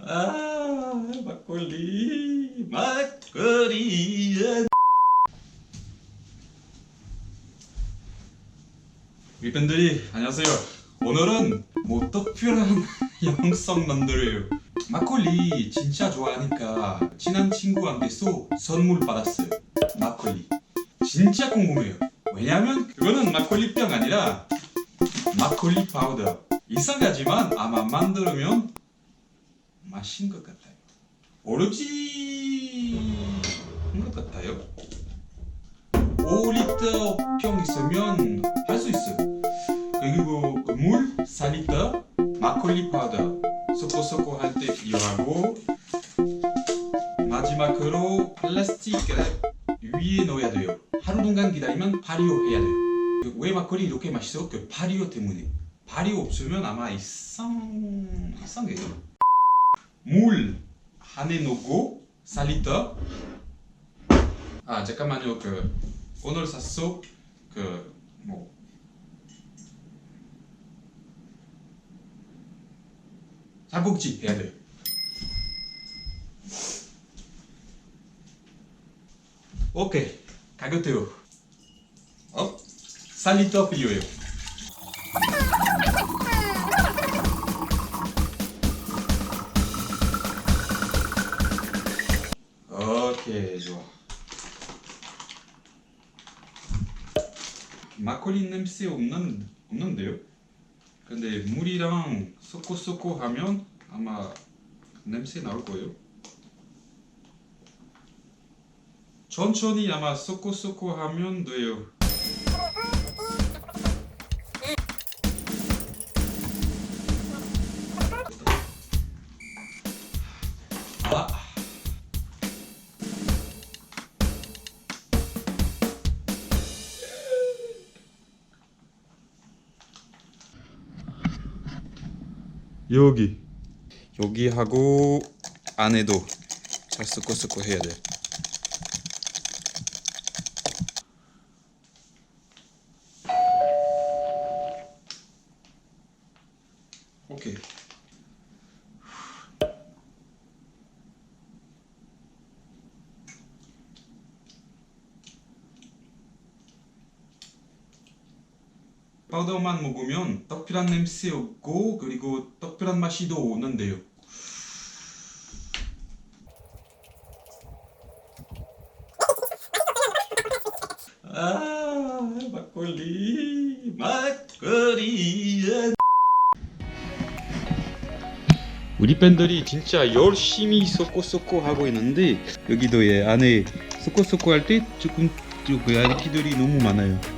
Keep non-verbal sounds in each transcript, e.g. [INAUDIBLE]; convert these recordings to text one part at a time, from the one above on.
아 막걸리 막걸리 팬들이 안녕하세요. 오늘은 뭐 특별한 영상 만들어요 막걸리 진짜 좋아하니까 친한 친구한테서 선물 받았어요. 막걸리. 진짜 궁금해요. 왜냐면 그거는 막걸리병 아니라 막걸리 파우더. 이상하지만 아마 만들면 맛인 것 같아요. 오로지 한것 같아요. 5리터 병 있으면 할 수 있어요. 그리고 물 4리터 막걸리 파우더 섞어 섞어 할때 이용하고 마지막으로 플라스틱 위에 넣어야 돼요. 하루 동안 기다리면 발효해야 돼요. 그왜 막걸리 이렇게 맛있어? 그 발효 때문에. 발효 없으면 아마 이상 이상해요. 물 안에 넣고 4리터. 아 잠깐만요. 그 오늘 샀어 그뭐 삼국지 해야 돼요. 오케이 가격대요. 어? 4리터 필요해요. 오케이 좋아. 막걸리 냄새 없는 없는데요? 근데 물이랑 섞고 섞고 하면 아마 냄새 나올 거예요. 천천히 아마 섞고 섞고 하면 돼요. 여기 여기 하고 안에도 잘 섞고 섞고 해야 돼. 오케이. 파우더만 먹으면 특별한 냄새 없고 그리고 특별한 맛이 더 오는데요. 아 막걸리 막걸리 우리 팬들이 진짜 열심히 섞고 하고 있는데 여기도 예 안에 섞고 할때 조금 그 아이티들이 너무 많아요.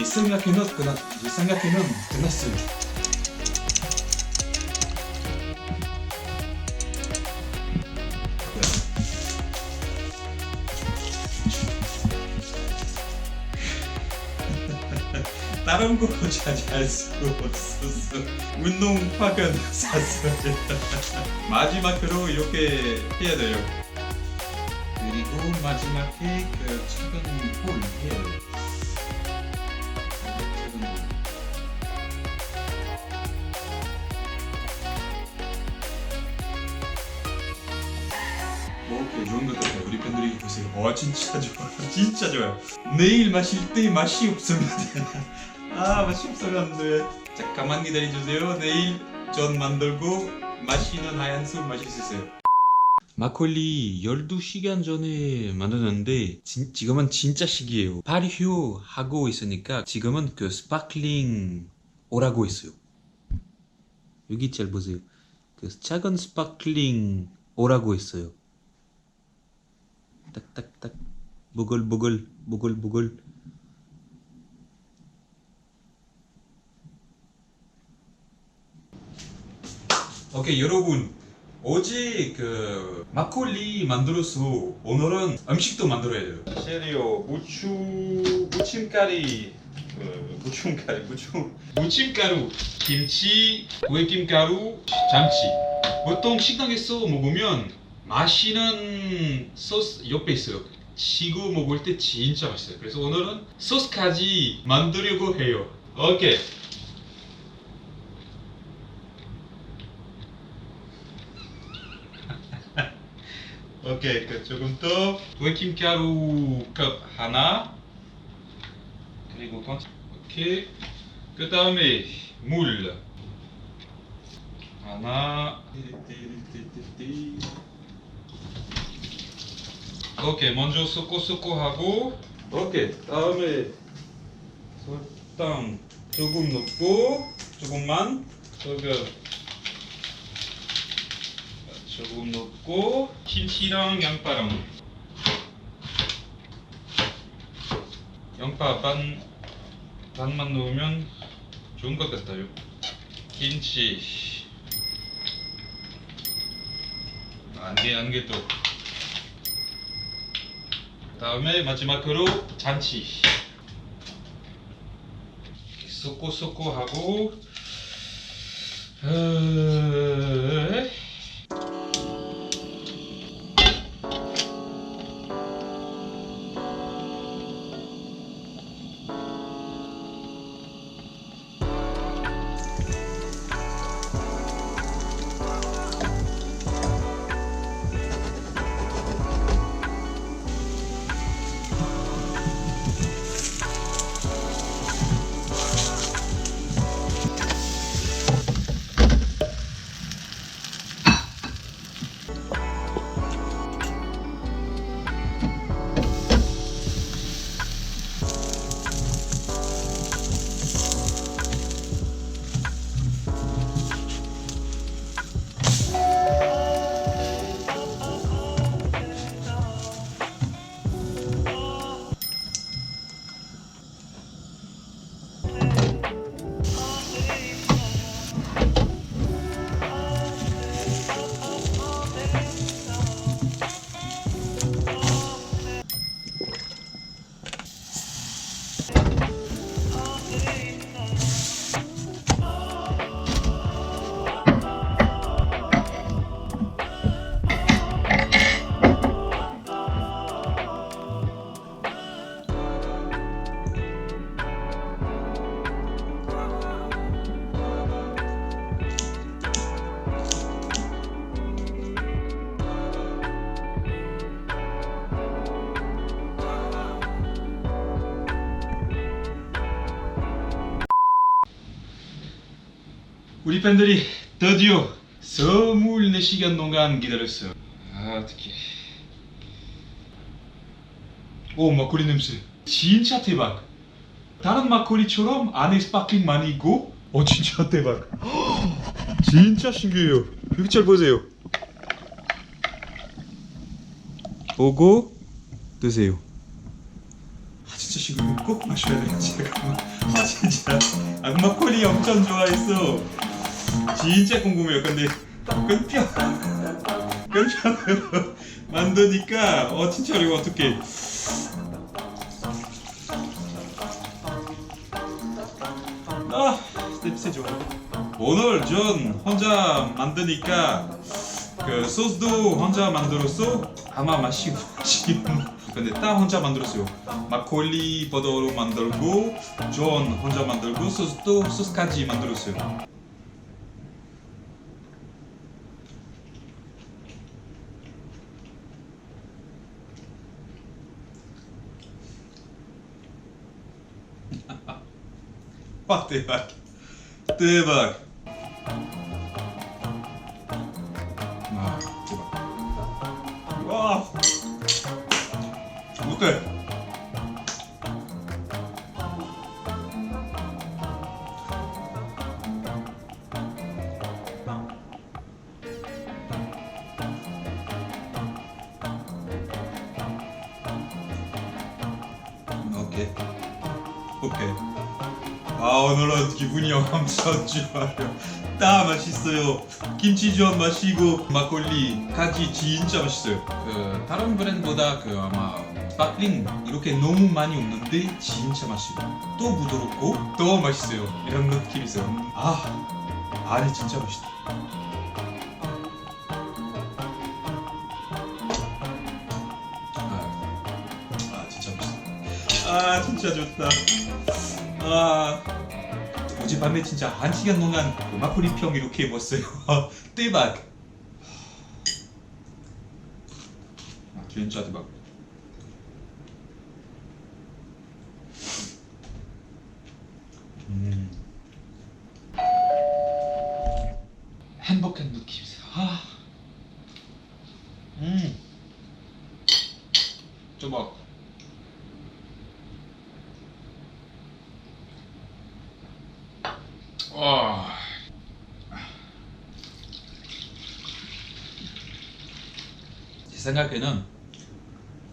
이 생각에는 끝났 이 생각에는 끝났어요. 다른 거 자주 수가 없었어. 운동화는 샀어요. 마지막으로 이렇게 해야 돼요. 그리고 마지막에 그 작은 볼 해야 돼요. 좋은 것 같아요. 우리 팬들이 보세요. 와 진짜 좋아, [LAUGHS] 진짜 좋아요. 내일 마실 때 맛이 없으면 [LAUGHS] 아 맛이 없으면 안 돼. 잠깐만 기다려 주세요. 내일 전 만들고 맛있는 하얀 술 마실 수 있어요. 막걸리 12시간 전에 만들었는데 진- 지금은 진짜 시기예요. 발효하고 있으니까 지금은 그 스파클링 오라고 있어요. 여기 잘 보세요. 그 작은 스파클링 오라고 있어요. 딱딱딱 무글무글 무글무글 오케이 여러분. 어제 그 막걸리 만들어서 오늘은 음식도 만들어야 돼요. 재료 부추 부침가리 그 부침가리 부추. 부침가루 김치 고액김가루 장치. 보통 식당에서 먹으면 마시는 소스 옆에 있어요. 치고 먹을 때 진짜 맛있어요. 그래서 오늘은 소스까지 만들려고 해요. 오케이. [LAUGHS] 오케이, 그 조금 더 도김가루 컵 하나 그리고 건 오케이 그 다음에 물 하나 오케이 먼저 섞고 섞고 하고. 오케이 다음에 설탕 조금 넣고 조금만 소금 조금 넣고 김치랑 양파랑. 양파 반 반만 넣으면 좋은 것 같아요. 김치 안개 안개 또. 다음에 마지막으로 잔치. 섞고 하고 어... 우리 팬들이 드디어 24시간 동안 기다렸어요. 아 어떡해. 오 막걸리 냄새. 진짜 대박. 다른 막걸리처럼 안에 스파클링 많이 있고 어 진짜 대박. [GASPS] 진짜 신기해요. 여기 잘 보세요. 보고 드세요. 아 진짜 신기해요. 꼭 마셔야 돼. 잠깐만. 아 진짜. 아 막걸리 엄청 좋아했어. 진짜 궁금해요. 근데 끊겨. 끊겨로 만드니까 어 진짜 어려워 어떡해. 아 냄새 좋아. 오늘 전 혼자 만드니까 그 소스도 혼자 만들었어. 아마 맛이 맛이 [LAUGHS] 근데 다 혼자 만들었어요. 막걸리 버터로 만들고 전 혼자 만들고 소스도 소스까지 만들었어요. 와 대박 대박 오늘은 기분이 엄청 좋아요. 다 맛있어요. 김치전 마시고 막걸리 까지 진짜 맛있어요. 그 다른 브랜드보다 그 아마 스파클링 이렇게 너무 많이 없는데 진짜 맛있고 또 부드럽고 더 맛있어요. 이런 느낌이 있어요. 아 안이 진짜 맛있다. 아, 아 진짜 맛있다. 아 진짜 좋다. 아 어젯밤에 진짜 한 시간 동안 음악풀이 평 이렇게 입었어요 대박 진짜 대박. 음. 행복한 느낌. 아. 음. 대박. 와. 제 생각에는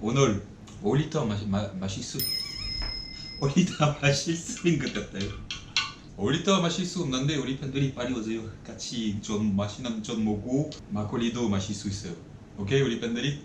오늘 5리터 마시, 마, 마실 수 5리터 마실 수 있는 것 같아요. 5리터 마실 수 없는데 우리 팬들이 빨리 오세요. 같이 좀 맛있는 전 먹고 막걸리도 마실 수 있어요. 오케이? 우리 팬들이